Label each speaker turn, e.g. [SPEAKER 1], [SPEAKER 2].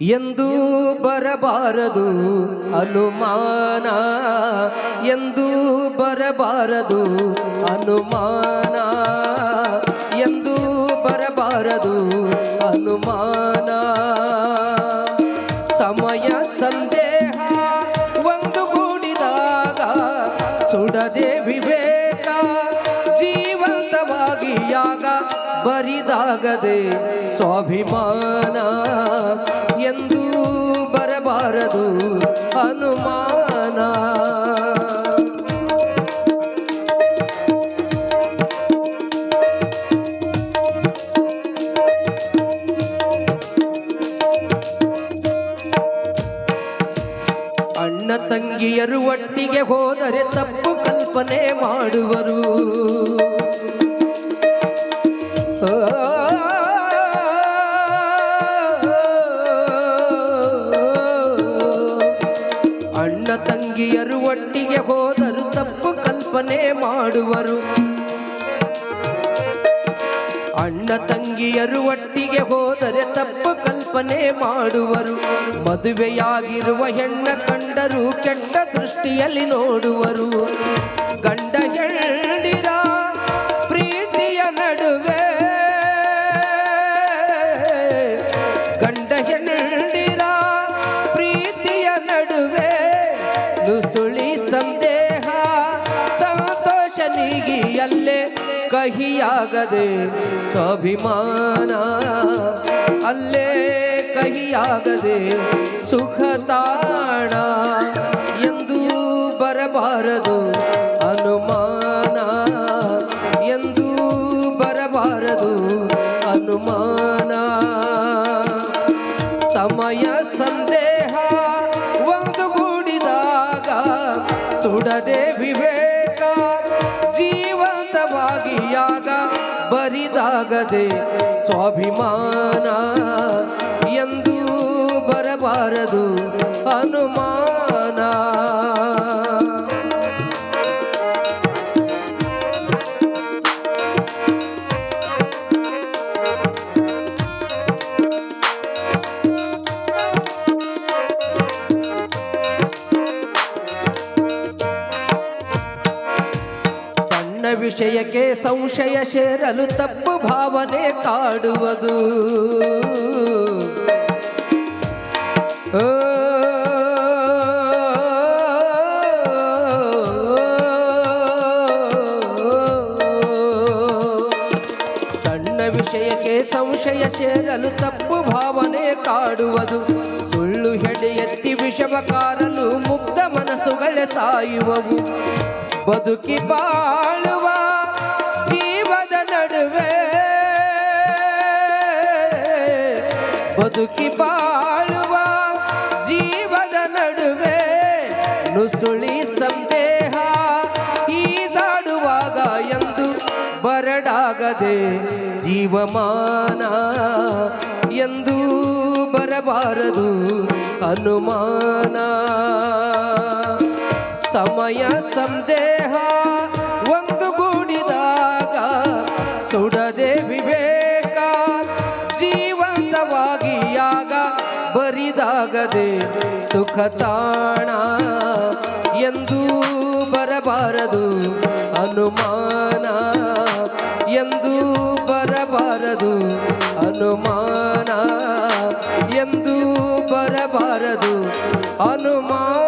[SPEAKER 1] ಎಂದು ಬರಬಾರದು ಅನುಮಾನ. ಎಂದು ಬರಬಾರದು ಅನುಮಾನ. ಎಂದು ಬರಬಾರದು ಅನುಮಾನ. ಸಮಯ ಸಂದೇಹ ಒಂದು ಗೂಡಿದಾಗ ಸುಡದೆ ವಿವೇಕ. ಜೀವಂತವಾಗಿ ಯಾಗ ಬರಿದಾಗದೆ ಸ್ವಾಭಿಮಾನ. ಬರಬಾರದು ಹನುಮಾನ. ಅಣ್ಣ ತಂಗಿಯರು ಒಟ್ಟಿಗೆ ಹೋದರೆ ತಪ್ಪು ಕಲ್ಪನೆ ಮಾಡುವರು. ಕಲ್ಪನೆ ಮಾಡುವರು. ಅಣ್ಣ ತಂಗಿಯರು ಒಟ್ಟಿಗೆ ಹೋದರೆ ತಪ್ಪು ಕಲ್ಪನೆ ಮಾಡುವರು. ಮದುವೆಯಾಗಿರುವ ಹೆಣ್ಣ ಕಂಡರು ಕೆಟ್ಟ ದೃಷ್ಟಿಯಲ್ಲಿ ನೋಡುವರು. ಗಂಡ ಹೆಂಡಿರ ಪ್ರೀತಿಯ ನಡುವೆ ಗಂಡ ಹೆಂಡಿರ ಪ್ರೀತಿಯ ನಡುವೆ ನುಸುಳಿ ಸಂದೇಹ ಸಂತೋಷ ಕಹಿ ಕಹಿಯಾಗದೆ ಸ್ವಾಭಿಮಾನ. ಅಲ್ಲೇ ಕಹಿಯಾಗದೆ ಸುಖ ತಾಣ ಎಂದು ಬರಬಾರದು ಅನುಮಾನ. ಎಂದು ಬರಬಾರದು ಅನುಮಾನ. ಸಮಯ ಸಂದೇಹ ಬರಿದಾಗದೆ ಸ್ವಾಭಿಮಾನ ಎಂದು ಬರಬಾರದು. ಅನುಮಾನ ವಿಷಯಕ್ಕೆ ಸಂಶಯ ಸೇರಲು ತಪ್ಪು ಭಾವನೆ ಕಾಡುವುದು. ಸಣ್ಣ ವಿಷಯಕ್ಕೆ ಸಂಶಯ ಸೇರಲು ತಪ್ಪು ಭಾವನೆ ಕಾಡುವುದು. ಸುಳ್ಳು ಹೆಡೆಯತ್ತಿ ವಿಷಮ ಕಾರಲು ಮುಗ್ಧ ಮನಸ್ಸುಗಳೇ ಸಾಯುವವು. ಬದುಕಿ ಬಾಳುವ ನಡುವೆ ಬದುಕಿ ಬಾಳುವ ಜೀವದ ನಡುವೆ ನುಸುಳಿ ಸಂದೇಹ ಈಸಾಡುವಾಗ ಎಂದು ಬರಡಾಗದೆ ಜೀವಮಾನ ಎಂದು ಬರಬಾರದು ಅನುಮಾನ. ಸಮಯ, ಸಂದೇಹ ಜೀವಂತವಾಗಿ ಯಾಗ ಬರಿದಾಗದೆ ಸುಖ ತಾಣ ಎಂದು ಬರಬಾರದು ಅನುಮಾನ. ಎಂದು ಬರಬಾರದು ಅನುಮಾನ. ಎಂದು ಬರಬಾರದು ಅನುಮಾನ.